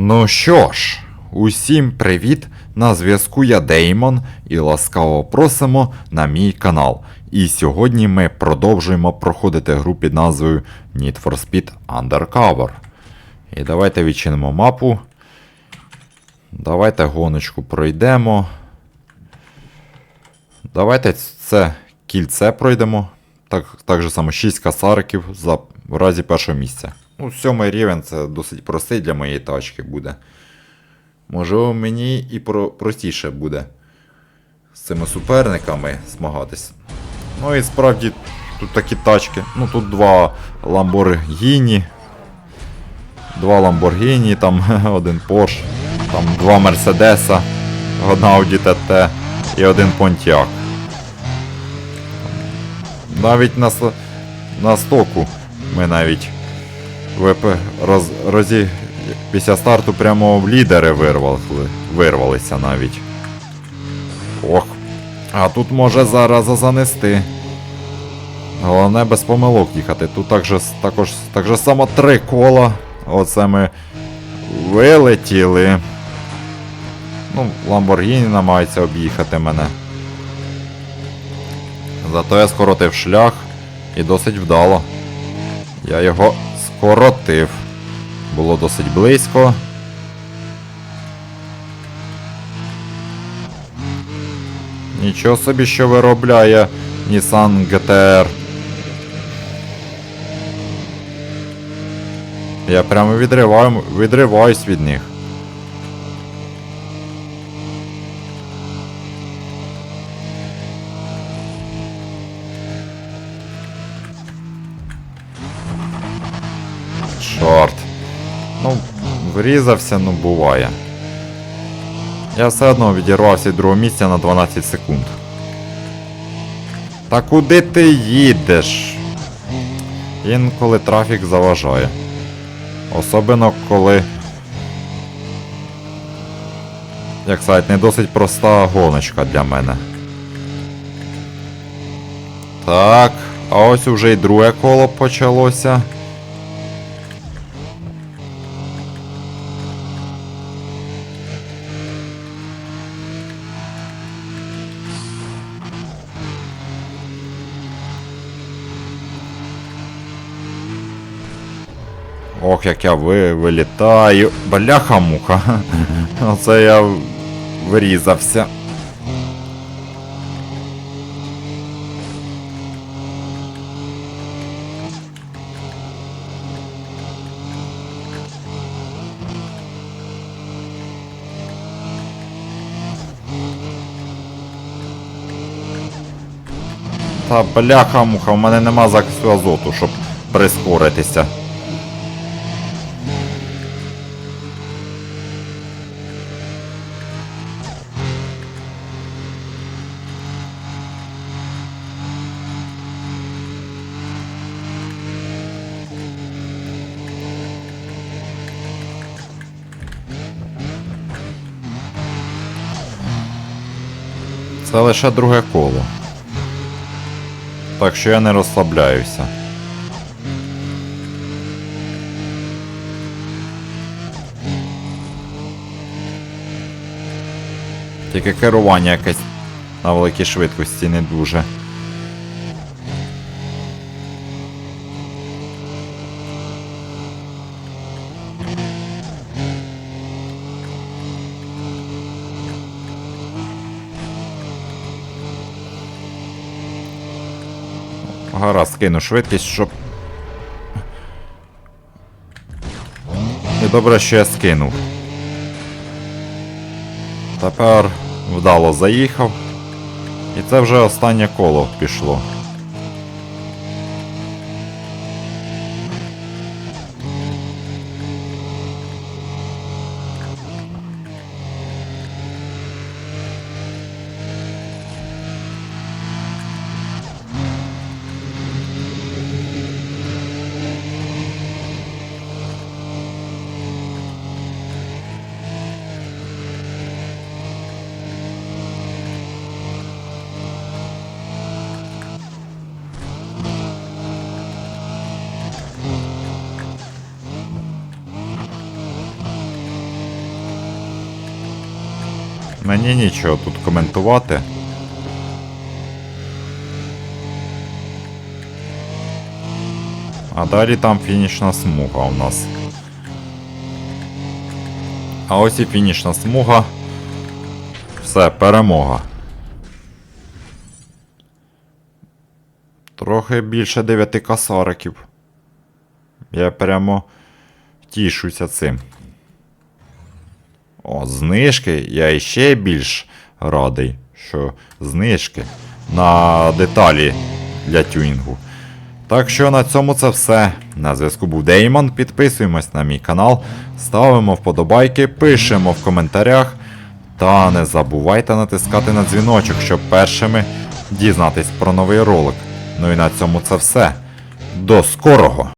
Ну що ж, усім привіт! На зв'язку я Деймон і ласкаво просимо на мій канал. І сьогодні ми продовжуємо проходити гру під назвою Need for Speed Undercover. І давайте відчинимо мапу. Давайте гоночку пройдемо. Давайте це кільце пройдемо. Так, так же само 6 касариків за, в разі першого місця. Ну, сьомий рівень це досить простий для моєї тачки буде. Можливо, мені і про, простіше буде з цими суперниками змагатись. Ну і справді тут такі тачки. Ну тут два Lamborghini. Два Lamborghini, там один Porsche, там два Мерседеса, одна Audi TT і один Pontiac. Навіть на, на стоку ми навіть ВП роз, розі, після старту прямо в лідери вирвали, вирвалися навіть. Ох. А тут може зараз занести. Головне без помилок їхати. Тут так же, також так же само три кола. Оце ми вилетіли. Ну, Ламборгіні намагається об'їхати мене. Зато я скоротив шлях і досить вдало. Я його скоротив. Було досить близько. Нічого собі, що виробляє Nissan GTR. Я прямо відриваю, відриваюсь від них. Чорт. Ну, врізався, ну буває. Я все одно відірвався від другого місця на 12 секунд. Та куди ти їдеш? Інколи трафік заважає. Особливо коли. Як сказати, не досить проста гоночка для мене. Так, а ось уже і друге коло почалося. Ох, як я ви, вилітаю. Бляха-муха. Оце я вирізався. Та бляха-муха, в мене нема захисту азоту, щоб прискоритися. Це лише друге коло. Так що я не розслабляюся. Тільки керування якесь на великій швидкості не дуже. Гаразд, кину швидкість, щоб. І добре, що я скинув. Тепер вдало заїхав. І це вже останнє коло пішло. Мені нічого тут коментувати. А далі там фінішна смуга у нас. А ось і фінішна смуга. Все, перемога. Трохи більше 9 касариків. Я прямо тішуся цим. О, знижки. Я іще більш радий, що знижки на деталі для тюнінгу. Так що на цьому це все. На зв'язку був Деймон. Підписуємось на мій канал, ставимо вподобайки, пишемо в коментарях. Та не забувайте натискати на дзвіночок, щоб першими дізнатись про новий ролик. Ну і на цьому це все. До скорого!